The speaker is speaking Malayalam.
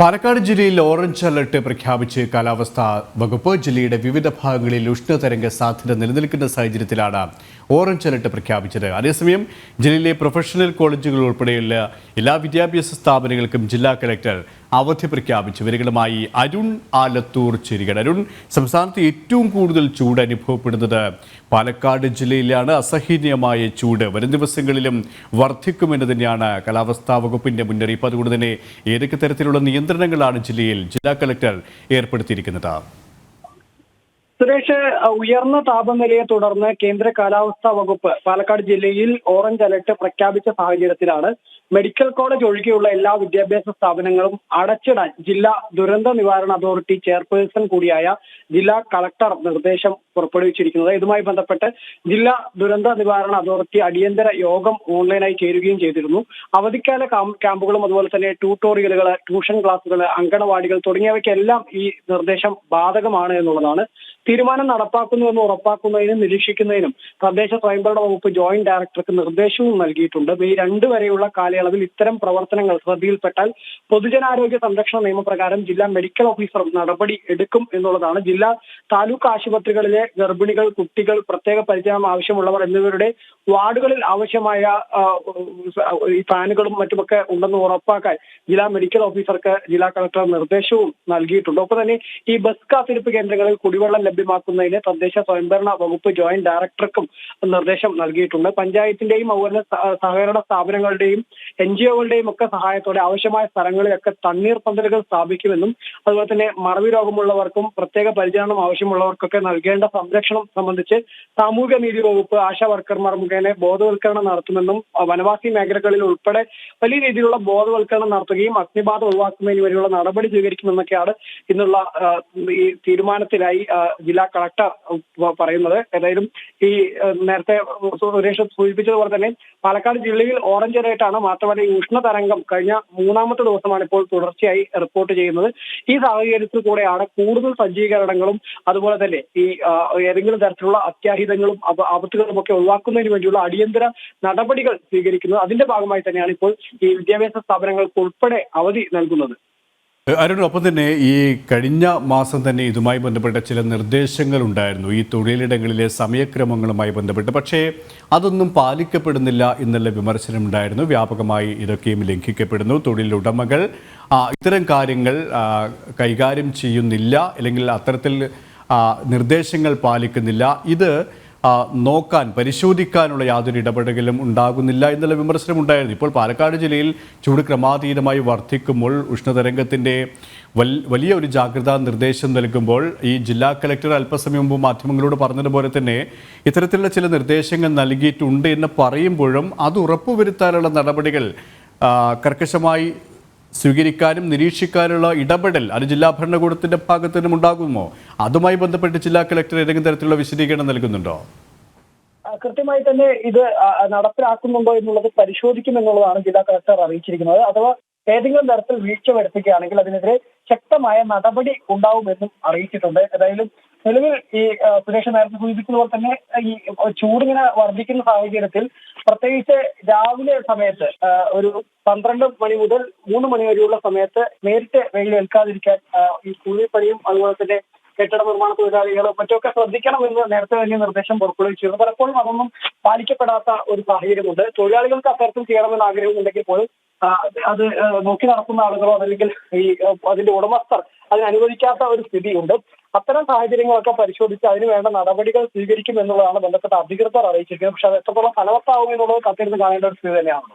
പാലക്കാട് ജില്ലയിൽ ഓറഞ്ച് അലർട്ട് പ്രഖ്യാപിച്ച് കാലാവസ്ഥാ വകുപ്പ് ജില്ലയുടെ വിവിധ ഭാഗങ്ങളിൽ ഉഷ്ണതരംഗ സാധ്യത നിലനിൽക്കുന്ന സാഹചര്യത്തിലാണ് ഓറഞ്ച് അലർട്ട് പ്രഖ്യാപിച്ചത്. അതേസമയം ജില്ലയിലെ പ്രൊഫഷണൽ കോളേജുകൾ ഉൾപ്പെടെയുള്ള എല്ലാ വിദ്യാഭ്യാസ സ്ഥാപനങ്ങൾക്കും ജില്ലാ കളക്ടർ അവധി പ്രഖ്യാപിച്ചു. വരികളുമായി അരുൺ ആലത്തൂർ ചേരുകയാണ്. അരുൺ സംസ്ഥാനത്ത് ഏറ്റവും കൂടുതൽ ചൂട് അനുഭവപ്പെടുന്നത് പാലക്കാട് ജില്ലയിലാണ്. അസഹനീയമായ ചൂട് വരും ദിവസങ്ങളിലും വർദ്ധിക്കുമെന്ന് തന്നെയാണ് കാലാവസ്ഥാ വകുപ്പിന്റെ മുന്നറിയിപ്പ്. അതുകൊണ്ട് തന്നെ ഏതൊക്കെ തരത്തിലുള്ള നിയന്ത്രണങ്ങളാണ് ജില്ലയിൽ ജില്ലാ കളക്ടർ ഏർപ്പെടുത്തിയിരിക്കുന്നത്? സുരേഷ് ഉയർന്ന താപനിലയെ തുടർന്ന് കേന്ദ്ര കാലാവസ്ഥാ വകുപ്പ് പാലക്കാട് ജില്ലയിൽ ഓറഞ്ച് അലർട്ട് പ്രഖ്യാപിച്ച സാഹചര്യത്തിലാണ് മെഡിക്കൽ കോളേജ് ഒഴികെയുള്ള എല്ലാ വിദ്യാഭ്യാസ സ്ഥാപനങ്ങളും അടച്ചിടാൻ ജില്ലാ ദുരന്ത നിവാരണ അതോറിറ്റി ചെയർപേഴ്സൺ കൂടിയായ ജില്ലാ കളക്ടർ നിർദ്ദേശം പുറപ്പെടുവിച്ചിരിക്കുന്നത്. ഇതുമായി ബന്ധപ്പെട്ട് ജില്ലാ ദുരന്ത നിവാരണ അതോറിറ്റി അടിയന്തര യോഗം ഓൺലൈനായി ചേരുകയും ചെയ്തിരുന്നു. അവധിക്കാല ക്യാമ്പുകളും അതുപോലെ തന്നെ ട്യൂട്ടോറിയലുകൾ ട്യൂഷൻ ക്ലാസുകൾ അങ്കണവാടികൾ തുടങ്ങിയവയ്ക്കെല്ലാം ഈ നിർദ്ദേശം ബാധകമാണ് എന്നുള്ളതാണ് തീരുമാനം നടപ്പാക്കുന്നുവെന്ന് ഉറപ്പാക്കുന്നതിനും നിരീക്ഷിക്കുന്നതിനും തദ്ദേശ സ്വയംഭരണ വകുപ്പ് ജോയിന്റ് ഡയറക്ടർക്ക് നിർദ്ദേശവും നൽകിയിട്ടുണ്ട്. മെയ് രണ്ട് വരെയുള്ള കാലയളവിൽ ഇത്തരം പ്രവർത്തനങ്ങൾ ശ്രദ്ധയിൽപ്പെട്ടാൽ പൊതുജനാരോഗ്യ സംരക്ഷണ നിയമപ്രകാരം ജില്ലാ മെഡിക്കൽ ഓഫീസർ നടപടി എടുക്കും എന്നുള്ളതാണ്. ജില്ലാ താലൂക്ക് ആശുപത്രികളിലെ ഗർഭിണികൾ കുട്ടികൾ പ്രത്യേക പരിചരണം ആവശ്യമുള്ളവർ എന്നിവരുടെ വാർഡുകളിൽ ആവശ്യമായ ഈ ഫാനുകളും മറ്റുമൊക്കെ ഉണ്ടെന്ന് ഉറപ്പാക്കാൻ ജില്ലാ മെഡിക്കൽ ഓഫീസർക്ക് ജില്ലാ കളക്ടർ നിർദ്ദേശവും നൽകിയിട്ടുണ്ട്. ഒപ്പം തന്നെ ഈ ബസ് കാത്തിരിപ്പ് കേന്ദ്രങ്ങളിൽ കുടിവെള്ളം ലഭ്യമാക്കുന്നതിന് തദ്ദേശ സ്വയംഭരണ വകുപ്പ് ജോയിന്റ് ഡയറക്ടർക്കും നിർദ്ദേശം നൽകിയിട്ടുണ്ട്. പഞ്ചായത്തിന്റെയും അതുപോലെ സഹകരണ സ്ഥാപനങ്ങളുടെയും എൻ ജി ഒകളുടെയും ഒക്കെ സഹായത്തോടെ ആവശ്യമായ സ്ഥലങ്ങളിലൊക്കെ തണ്ണീർ പന്തലുകൾ സ്ഥാപിക്കുമെന്നും അതുപോലെ തന്നെ മറവി രോഗമുള്ളവർക്കും പ്രത്യേക പരിചരണം ആവശ്യമുള്ളവർക്കൊക്കെ നൽകേണ്ട സംരക്ഷണം സംബന്ധിച്ച് സാമൂഹ്യ നീതി വകുപ്പ് ആശാ വർക്കർമാർ മുഖേന ബോധവൽക്കരണം നടത്തുമെന്നും വനവാസി മേഖലകളിൽ ഉൾപ്പെടെ വലിയ രീതിയിലുള്ള ബോധവൽക്കരണം നടത്തുകയും അഗ്നിബാധ ഒഴിവാക്കുന്നതിന് വരെയുള്ള നടപടി സ്വീകരിക്കുമെന്നൊക്കെയാണ് ഇന്നുള്ള ഈ തീരുമാനത്തിലായി ജില്ലാ കളക്ടർ പറയുന്നത്. ഏതായാലും ഈ നേരത്തെ സുരേഷ് സൂചിപ്പിച്ചതുപോലെ തന്നെ പാലക്കാട് ജില്ലയിൽ ഓറഞ്ച് അലേർട്ടാണ്. മാത്രമല്ല ഈ ഉഷ്ണതരംഗം കഴിഞ്ഞ മൂന്നാമത്തെ ദിവസമാണ് ഇപ്പോൾ തുടർച്ചയായി റിപ്പോർട്ട് ചെയ്യുന്നത്. ഈ സാഹചര്യത്തിൽ കൂടെയാണ് കൂടുതൽ സജ്ജീകരണങ്ങളും അതുപോലെ തന്നെ ഈ ഏതെങ്കിലും തരത്തിലുള്ള അത്യാഹിതങ്ങളും ആപത്തുകളും ഒക്കെ ഒഴിവാക്കുന്നതിന് വേണ്ടിയുള്ള അടിയന്തര നടപടികൾ സ്വീകരിക്കുന്നത് അതിന്റെ ഭാഗമായി തന്നെയാണ് ഇപ്പോൾ ഈ വിദ്യാഭ്യാസ സ്ഥാപനങ്ങൾക്ക് ഉൾപ്പെടെ അവധി നൽകുന്നത്. അരുൺ ഒപ്പം തന്നെ ഈ കഴിഞ്ഞ മാസം തന്നെ ഇതുമായി ബന്ധപ്പെട്ട ചില നിർദ്ദേശങ്ങൾ ഉണ്ടായിരുന്നു ഈ തൊഴിലിടങ്ങളിലെ സമയക്രമങ്ങളുമായി ബന്ധപ്പെട്ട്. പക്ഷേ അതൊന്നും പാലിക്കപ്പെടുന്നില്ല എന്നുള്ള വിമർശനം ഉണ്ടായിരുന്നു വ്യാപകമായി ഇതൊക്കെയും ലംഘിക്കപ്പെടുന്നു. തൊഴിലുടമകൾ ഇത്തരം കാര്യങ്ങൾ കൈകാര്യം ചെയ്യുന്നില്ല. അല്ലെങ്കിൽ അത്തരത്തിൽ നിർദ്ദേശങ്ങൾ പാലിക്കുന്നില്ല. ഇത് നോക്കാൻ പരിശോധിക്കാനുള്ള യാതൊരു ഇടപെടലും ഉണ്ടാകുന്നില്ല എന്നുള്ള വിമർശനം ഉണ്ടായിരുന്നു ഇപ്പോൾ പാലക്കാട് ജില്ലയിൽ ചൂട് ക്രമാതീതമായി വർദ്ധിക്കുമ്പോൾ ഉഷ്ണതരംഗത്തിന്റെ വലിയ ഒരു ജാഗ്രതാ നിർദ്ദേശം നൽകുമ്പോൾ ഈ ജില്ലാ കളക്ടർ അല്പസമയം മുമ്പ് മാധ്യമങ്ങളോട് പറഞ്ഞതുപോലെ തന്നെ ഇത്തരത്തിലുള്ള ചില നിർദ്ദേശങ്ങൾ നൽകിയിട്ടുണ്ട് എന്ന് പറയുമ്പോഴും അത് ഉറപ്പുവരുത്താനുള്ള നടപടികൾ കർക്കശമായി സ്വീകരിക്കാനും നിരീക്ഷിക്കാനുള്ള ഇടപെടൽ അത് ജില്ലാ ഭരണകൂടത്തിന്റെ ഭാഗത്തു നിന്നും ഉണ്ടാകുമോ? അതുമായി ബന്ധപ്പെട്ട് ജില്ലാ കളക്ടർ ഏതെങ്കിലും തരത്തിലുള്ള വിശദീകരണം നൽകുന്നുണ്ടോ? കൃത്യമായി തന്നെ ഇത് നടപ്പിലാക്കുന്നുണ്ടോ എന്നുള്ളത് പരിശോധിക്കുമെന്നുള്ളതാണ് ജില്ലാ കളക്ടർ അറിയിച്ചിരിക്കുന്നത്. അഥവാ ഏതെങ്കിലും തരത്തിൽ വീഴ്ച വരുത്തുകയാണെങ്കിൽ അതിനെതിരെ ശക്തമായ നടപടി ഉണ്ടാവുമെന്നും അറിയിച്ചിട്ടുണ്ട്. ഏതായാലും നിലവിൽ ഈ സുരേഷ് നേരത്തെ സൂചിപ്പിക്കുന്ന പോലെ തന്നെ ഈ ചൂടിങ്ങനെ വർദ്ധിക്കുന്ന സാഹചര്യത്തിൽ പ്രത്യേകിച്ച് രാവിലെ സമയത്ത് ഒരു പന്ത്രണ്ട് മണി മുതൽ മൂന്ന് മണി വരെയുള്ള സമയത്ത് നേരിട്ട് വെയിൽ ഏൽക്കാതിരിക്കാൻ ആ, ഈ കൂലിപ്പണിയും അതുപോലെ തന്നെ കെട്ടിട നിർമ്മാണ തൊഴിലാളികളും മറ്റൊക്കെ ശ്രദ്ധിക്കണമെന്ന് നേരത്തെ തന്നെ നിർദ്ദേശം പുറപ്പെടുവിച്ചിരുന്നു. പലപ്പോഴും അതൊന്നും പാലിക്കപ്പെടാത്ത ഒരു സാഹചര്യമുണ്ട്. തൊഴിലാളികൾക്ക് അത്തരത്തിൽ ചെയ്യണമെന്ന് ആഗ്രഹമുണ്ടെങ്കിൽ പോലും അത് നോക്കി നടക്കുന്ന ആളുകളോ അതല്ലെങ്കിൽ ഈ അതിന്റെ ഉടമസ്ഥർ അതിനനുവദിക്കാത്ത ഒരു സ്ഥിതിയുണ്ട്. അത്തരം സാഹചര്യങ്ങളൊക്കെ പരിശോധിച്ച് അതിന് വേണ്ട നടപടികൾ സ്വീകരിക്കും എന്നുള്ളതാണ് ബന്ധപ്പെട്ട അധികൃതർ അറിയിച്ചിരിക്കുന്നത്. പക്ഷെ അത് എത്രത്തോളം ഫലവത്താവും എന്നുള്ളത് കത്തിരുന്ന് കാണേണ്ട ഒരു സ്ഥിതി തന്നെയാണ്.